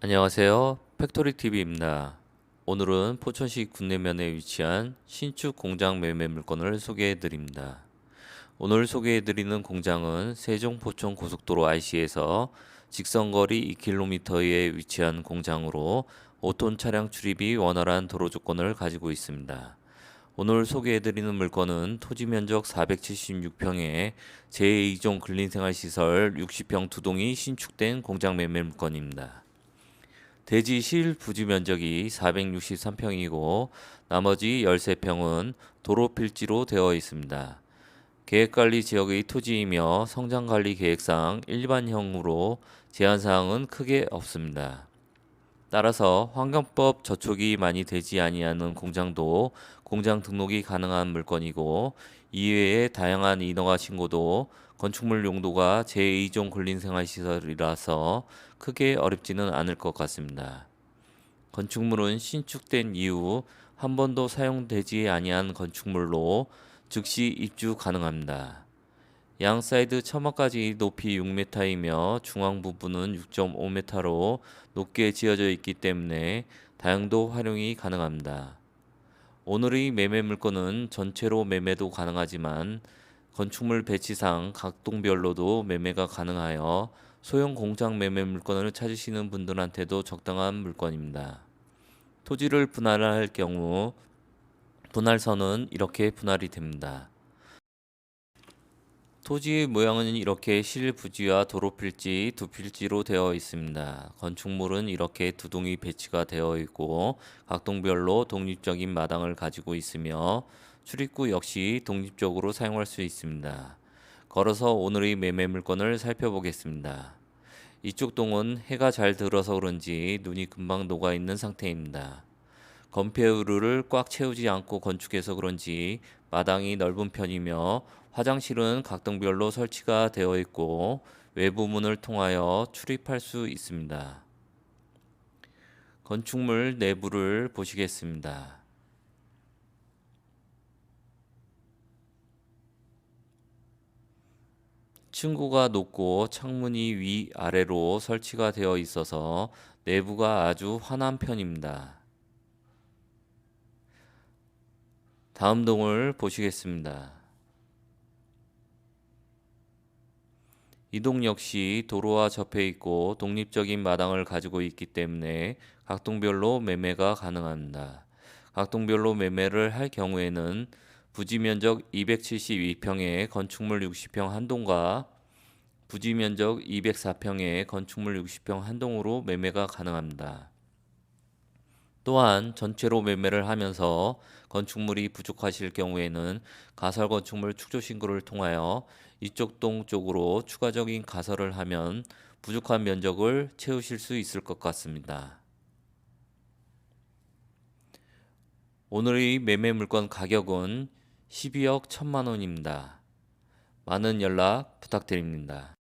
안녕하세요. 팩토리TV입니다. 오늘은 포천시 군내면에 위치한 신축 공장 매매 물건을 소개해 드립니다. 오늘 소개해 드리는 공장은 세종 포천 고속도로 IC에서 직선거리 2km에 위치한 공장으로 5톤 차량 출입이 원활한 도로 조건을 가지고 있습니다. 오늘 소개해 드리는 물건은 토지 면적 476평에 제2종 근린생활시설 60평 두 동이 신축된 공장 매매 물건입니다. 대지 실 부지 면적이 463평이고 나머지 13평은 도로 필지로 되어 있습니다. 계획관리 지역의 토지이며 성장관리 계획상 일반형으로 제한사항은 크게 없습니다. 따라서 환경법 저촉이 많이 되지 아니하는 공장도 공장 등록이 가능한 물건이고 이외에 다양한 인허가 신고도 건축물 용도가 제2종 근린생활시설이라서 크게 어렵지는 않을 것 같습니다. 건축물은 신축된 이후 한 번도 사용되지 아니한 건축물로 즉시 입주 가능합니다. 양 사이드 처마까지 높이 6m이며 중앙 부분은 6.5m로 높게 지어져 있기 때문에 다용도 활용이 가능합니다. 오늘의 매매 물건은 전체로 매매도 가능하지만 건축물 배치상 각 동별로도 매매가 가능하여 소형 공장 매매 물건을 찾으시는 분들한테도 적당한 물건입니다. 토지를 분할할 경우 분할선은 이렇게 분할이 됩니다. 토지의 모양은 이렇게 실부지와 도로필지, 두필지로 되어 있습니다. 건축물은 이렇게 두 동이 배치가 되어 있고 각 동별로 독립적인 마당을 가지고 있으며 출입구 역시 독립적으로 사용할 수 있습니다. 걸어서 오늘의 매매 물건을 살펴보겠습니다. 이쪽 동은 해가 잘 들어서 그런지 눈이 금방 녹아 있는 상태입니다. 건폐우루를 꽉 채우지 않고 건축해서 그런지 마당이 넓은 편이며 화장실은 각등별로 설치가 되어 있고 외부 문을 통하여 출입할 수 있습니다. 건축물 내부를 보시겠습니다. 층고가 높고 창문이 위 아래로 설치가 되어 있어서 내부가 아주 환한 편입니다. 다음 동을 보시겠습니다. 이동 역시 도로와 접해 있고 독립적인 마당을 가지고 있기 때문에 각 동별로 매매가 가능합니다. 각 동별로 매매를 할 경우에는 부지 면적 272평에 건축물 60평 한 동과 부지 면적 204평에 건축물 60평 한 동으로 매매가 가능합니다. 또한 전체로 매매를 하면서 건축물이 부족하실 경우에는 가설 건축물 축조 신고를 통하여 이쪽 동 쪽으로 추가적인 가설을 하면 부족한 면적을 채우실 수 있을 것 같습니다. 오늘의 매매 물건 가격은 12억 1천만 원입니다. 많은 연락 부탁드립니다.